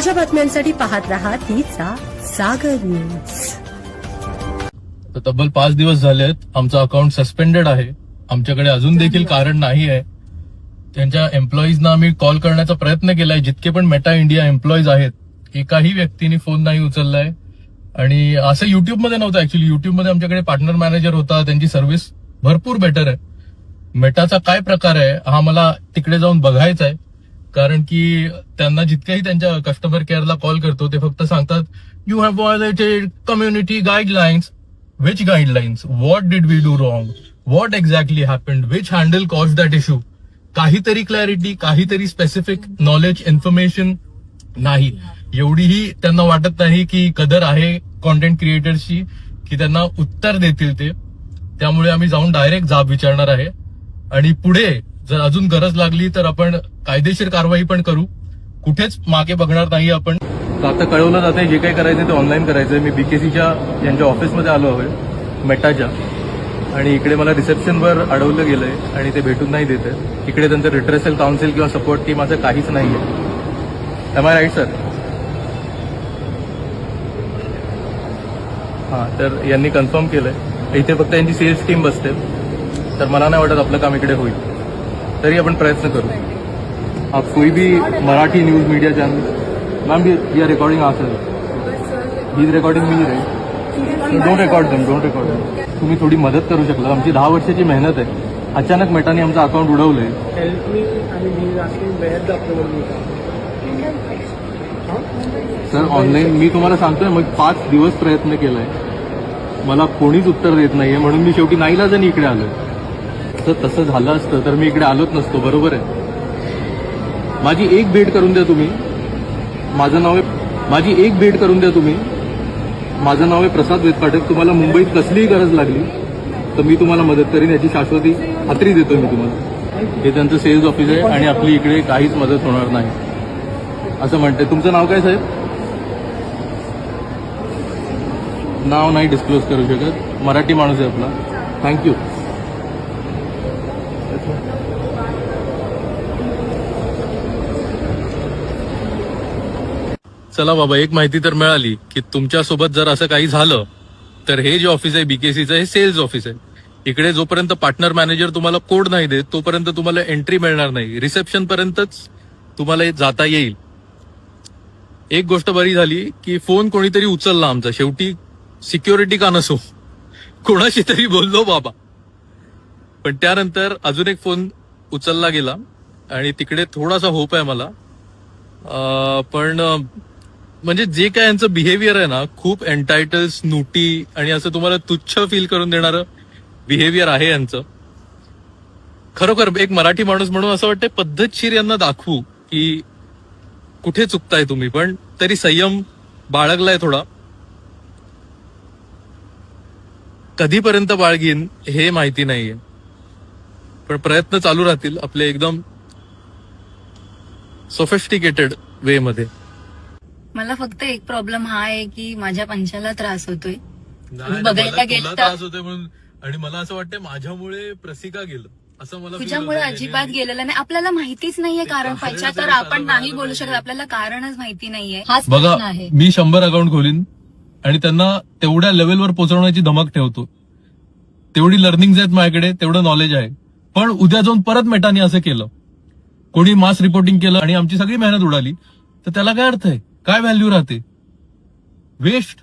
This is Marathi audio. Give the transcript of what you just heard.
ताज्या बातम्यांसाठी पाहत राहा तिचा सागर न्यूज. तब्बल पाच दिवस झालेत आमचं अकाउंट सस्पेंडेड आहे. आमच्याकडे अजून देखील कारण नाही आहे. त्यांच्या एम्प्लॉईजना आम्ही कॉल करण्याचा प्रयत्न केलाय. जितके पण मेटा इंडिया एम्प्लॉईज आहेत एकाही व्यक्तीने फोन नाही उचललाय. आणि असं युट्यूबमध्ये नव्हतं ऍक्च्युली युट्यूबमध्ये आमच्याकडे पार्टनर मॅनेजर होता. त्यांची सर्व्हिस भरपूर बेटर आहे. मेटाचा काय प्रकार आहे हा मला तिकडे जाऊन बघायचा आहे. कारण की त्यांना जितकंही त्यांच्या कस्टमर केअरला कॉल करतो ते फक्त सांगतात you have violated community guidelines which guidelines what did we do wrong what exactly happened which handle cause that issue काहीतरी क्लॅरिटी काहीतरी स्पेसिफिक नॉलेज इन्फॉर्मेशन नाही. एवढीही त्यांना वाटत नाही की कदर आहे कॉन्टेंट क्रिएटर्सची की त्यांना उत्तर देतील ते. त्यामुळे आम्ही जाऊन डायरेक्ट जाब विचारणार आहे. आणि पुढे जर अजून गरज लागली तर आपण कायदेशीर कारवाई पण करू. कुठेच मागे बघणार नाही आपण. आता कळवलं जाते जे काही करायचं ते ऑनलाईन करायचं मी बीकेसीच्या यांच्या ऑफिसमध्ये आलो आहे मेटाच्या. आणि इकडे मला रिसेप्शनवर अडवलं गेलंय आणि ते भेटून नाही देत आहे इकडे त्यांचं रिट्रेसल काउन्सिल किंवा सपोर्ट टीम असं काहीच नाही आहे एम आय राईट सर हां तर यांनी कन्फर्म केलंय. इथे फक्त यांची सेल्स टीम बसते. तर मला नाही वाटत आपलं काम इकडे होईल. तरी आपण प्रयत्न करू. आप कोई भी Marathi news media channel ma'am we are असेल are he is me right don't record them don't record them तुम्ही थोडी मदत करू शकला. आमची दहा वर्षाची मेहनत आहे. अचानक मेटाने आमचं अकाउंट उडवलंय. सर ऑनलाईन मी तुम्हाला सांगतोय मग पाच दिवस प्रयत्न केलाय. मला कोणीच उत्तर देत नाहीये. म्हणून मी शेवटी नाईलाजाने इकडे आलोय. तर तसं झालं असतं तर मी इकडे आलोच नसतो बरोबर आहे? माझी एक भेट करून द्या तुम्ही. माझं नाव आहे माझी एक भेट करून द्या तुम्ही. माझं नाव आहे प्रसाद वेदपाठक. तुम्हाला मुंबईत कसलीही गरज लागली तर मी तुम्हाला मदत करीन. याची शाश्वती खात्री देतो मी तुम्हाला. हे त्यांचं सेल्स ऑफिस आहे आणि आपली इकडे काहीच मदत होणार नाही. असं म्हणते. तुमचं नाव काय साहेब? नाव नाही डिस्क्लोज करू शकत. मराठी माणूस आहे आपला. थँक्यू चला बाबा एक माहिती तर मिळाली की तुमच्यासोबत जर असं काही झालं तर हे जे ऑफिस आहे बीकेसीचं हे सेल्स ऑफिस आहे. इकडे जोपर्यंत पार्टनर मॅनेजर तुम्हाला कोड नाही देत तोपर्यंत तुम्हाला एंट्री मिळणार नाही. रिसेप्शन पर्यंतच तुम्हाला जाता येईल. एक गोष्ट बरी झाली की फोन कोणीतरी उचलला आमचा. शेवटी सिक्युरिटी का नसो. कोणाशी तरी बोललो बाबा. पण त्यानंतर अजून एक फोन उचलला गेला आणि तिकडे थोडासा होप आहे मला. पण म्हणजे जे काय यांचं बिहेवियर आहे ना खूप एन्टायटल स्नुटी आणि असं तुम्हाला तुच्छ फील करून देणारं बिहेवियर आहे यांचं. खरोखर एक मराठी माणूस म्हणून असं वाटतं पद्धतशीर यांना दाखवू की कुठे चुकताय तुम्ही पण तरी संयम बाळगलाय थोडा. कधीपर्यंत बाळगीन हे माहिती नाहीये. पण प्रयत्न चालू राहतील आपले एकदम सोफिस्टिकेटेड वे मध्ये. मला फक्त एक प्रॉब्लेम हा आहे की माझ्या पंचाला त्रास होतोय. नाही, बघायला मला गेलं तर- त्रास होतोय म्हणून आणि मला असं वाटतं माझ्यामुळे प्रसिका गेलं. असं मला feel तुझ्यामुळे होतंय. अजिबात गेलेलं नाही. आपल्याला माहितीच नाहीये कारण कारण पंचा तर आपण नाही बोलू. शकत. आपल्याला कारणच माहिती नाहीये. हाच बघा प्रश्न आहे. मी शंभर अकाउंट खोलीन आणि त्यांना तेवढ्या लेवलवर पोहोचवण्याची धमक ठेवतो. तेवढी लर्निंग आहेत माझ्याकडे तेवढं नॉलेज आहे. पण उद्या जाऊन परत मेटाने असं केलं. कोणी मास रिपोर्टिंग केलं आणि आमची सगळी मेहनत उडाली. तर त्याला काय अर्थ आहे? काय व्हॅल्यू राहते? वेस्ट